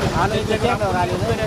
काय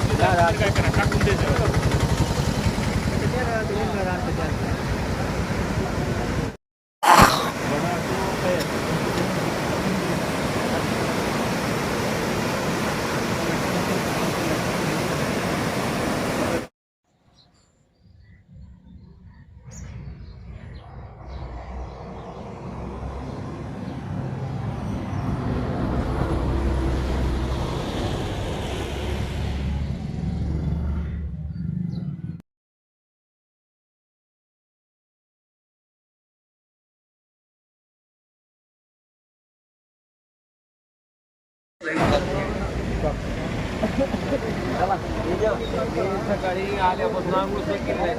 सकाळी आल्यापासून आंघोळ नाही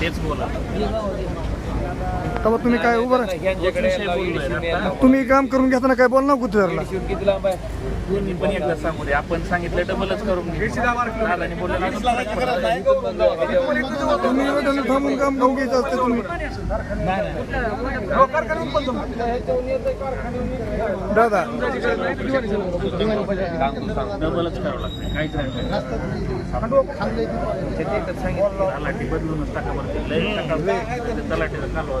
तेच बोला. तेव्हा तुम्ही काय उभं राहा. तुम्ही काम करून घेताना काय बोल ना गुजराला किती लांब आहे दोन्ही पण एकदा सांगू दे. आपण सांगितलं डबलच करून. दादानी. तुम्ही थांबून काम करून घ्यायचं असते तुम्ही. दादा. डबलच करावं लागतं. काहीच नाही ते ते तर सांगितलं तलाठी बदलूनच टाका बरं. ते लय टाका ते तलाठीचं कालवा.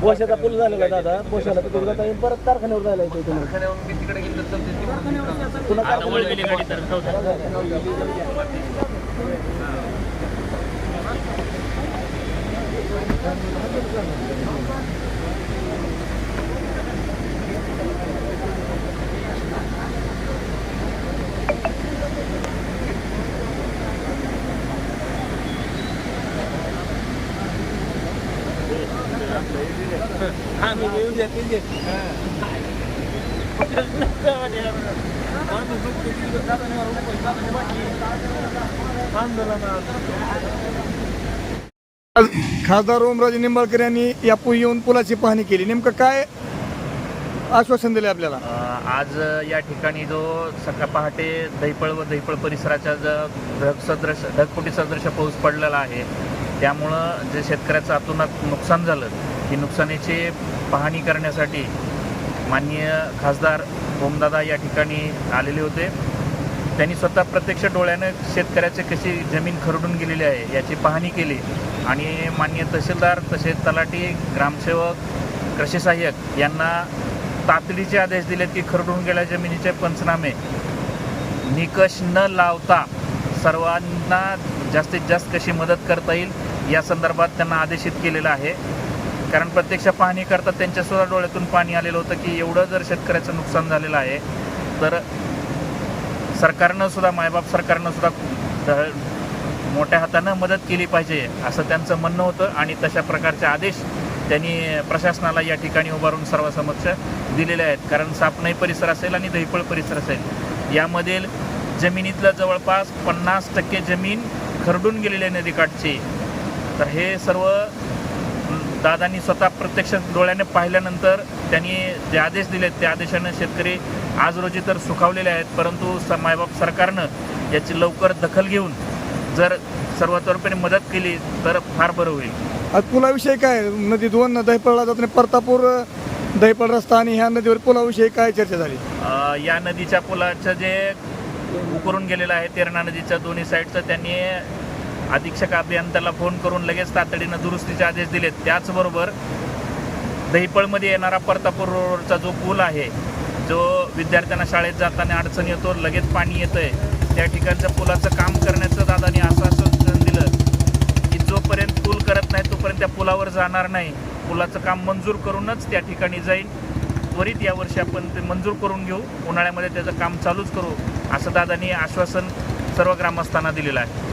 पोशाचा पूल झालं का दादा. पोशाला तर जाता येईल. परत कारखान्यावर जायला येतो तुम्हाला. तिकडे गेलं आता वळलेली गाडी तर खासदार ओमराजे निंबाळकर यांनी या येऊन पुलाची पाहणी केली. नेमकं काय आश्वासन दिले आपल्याला? आज या ठिकाणी जो सकाळ पहाटे दहीपळ व दहीपळ परिसराच्या जो ढग सदृश ढगफुटी सदृश पाऊस पडलेला आहे. त्यामुळं जे शेतकऱ्याचं अतोनात नुकसान झालं ही नुकसानीची पाहणी करण्यासाठी माननीय खासदार ओमदादा या ठिकाणी आलेले होते. त्यांनी स्वतः प्रत्यक्ष डोळ्यानं शेतकऱ्याचे कशी जमीन खरडून गेलेली आहे याची पाहणी केली आणि माननीय तहसीलदार तसेच तलाठी ग्रामसेवक कृषी सहाय्यक यांना तातडीचे आदेश दिलेत की खरडून गेल्या जमिनीचे पंचनामे. निकष न लावता सर्वांना जास्तीत जास्त कशी मदत करता येईल या संदर्भात त्यांना आदेशित केलेलं आहे. कारण प्रत्यक्ष पाहणी करता त्यांच्या सुद्धा डोळ्यातून पाणी आलेलं होतं की एवढं जर शेतकऱ्याचं नुकसान झालेलं आहे तर सरकारनं सुद्धा मायबाप सरकारनं सुद्धा मोठ्या हातानं मदत केली पाहिजे असं त्यांचं म्हणणं होतं आणि तशा प्रकारचे आदेश त्यांनी प्रशासनाला या ठिकाणी उभारून सर्वांसमक्ष दिलेले आहेत. कारण सापनई परिसर असेल आणि दहिपळ परिसर असेल यामधील जमिनीतलं जवळपास पन्नास टक्के जमीन खरडून गेलेली आहे नदीकाठची. तर हे सर्व दादांनी स्वतः प्रत्यक्ष डोळ्याने पाहिल्यानंतर त्यांनी जे आदेश दिलेत त्या आदेशानं शेतकरी आज रोजी तर सुखावलेले आहेत परंतु स मायबाप सरकारनं याची लवकर दखल घेऊन जर सर्वतोपरीने मदत केली तर फार बरं होईल. आज पुलाविषयी काय? नदी दोन दहीपळला जाताना परतापूर दहीपळ रस्ता आणि ह्या नदीवर पुलाविषयी काय चर्चा झाली? या नदीच्या पुलाचं जे उकरून गेलेलं आहे तेरणा नदीच्या दोन्ही साईडचं त्यांनी अधीक्षक अभियंत्याला फोन करून लगेच तातडीनं दुरुस्तीचे आदेश दिलेत. त्याचबरोबर दहीपळमध्ये येणारा परतापूर रोडचा जो पूल आहे जो विद्यार्थ्यांना शाळेत जाताना अडचण येतो लगेच पाणी येतंय. त्या ठिकाणच्या पुलाचं काम करण्याचं दादानी असं आश्वासन दिलं की जोपर्यंत पूल करत नाही तोपर्यंत त्या पुलावर जाणार नाही. पुलाचं काम मंजूर करूनच त्या ठिकाणी जाईल त्वरित यावर्षी आपण ते मंजूर करून घेऊ. उन्हाळ्यामध्ये त्याचं काम चालूच करू असं दादांनी आश्वासन सर्व ग्रामस्थांना दिलेलं आहे.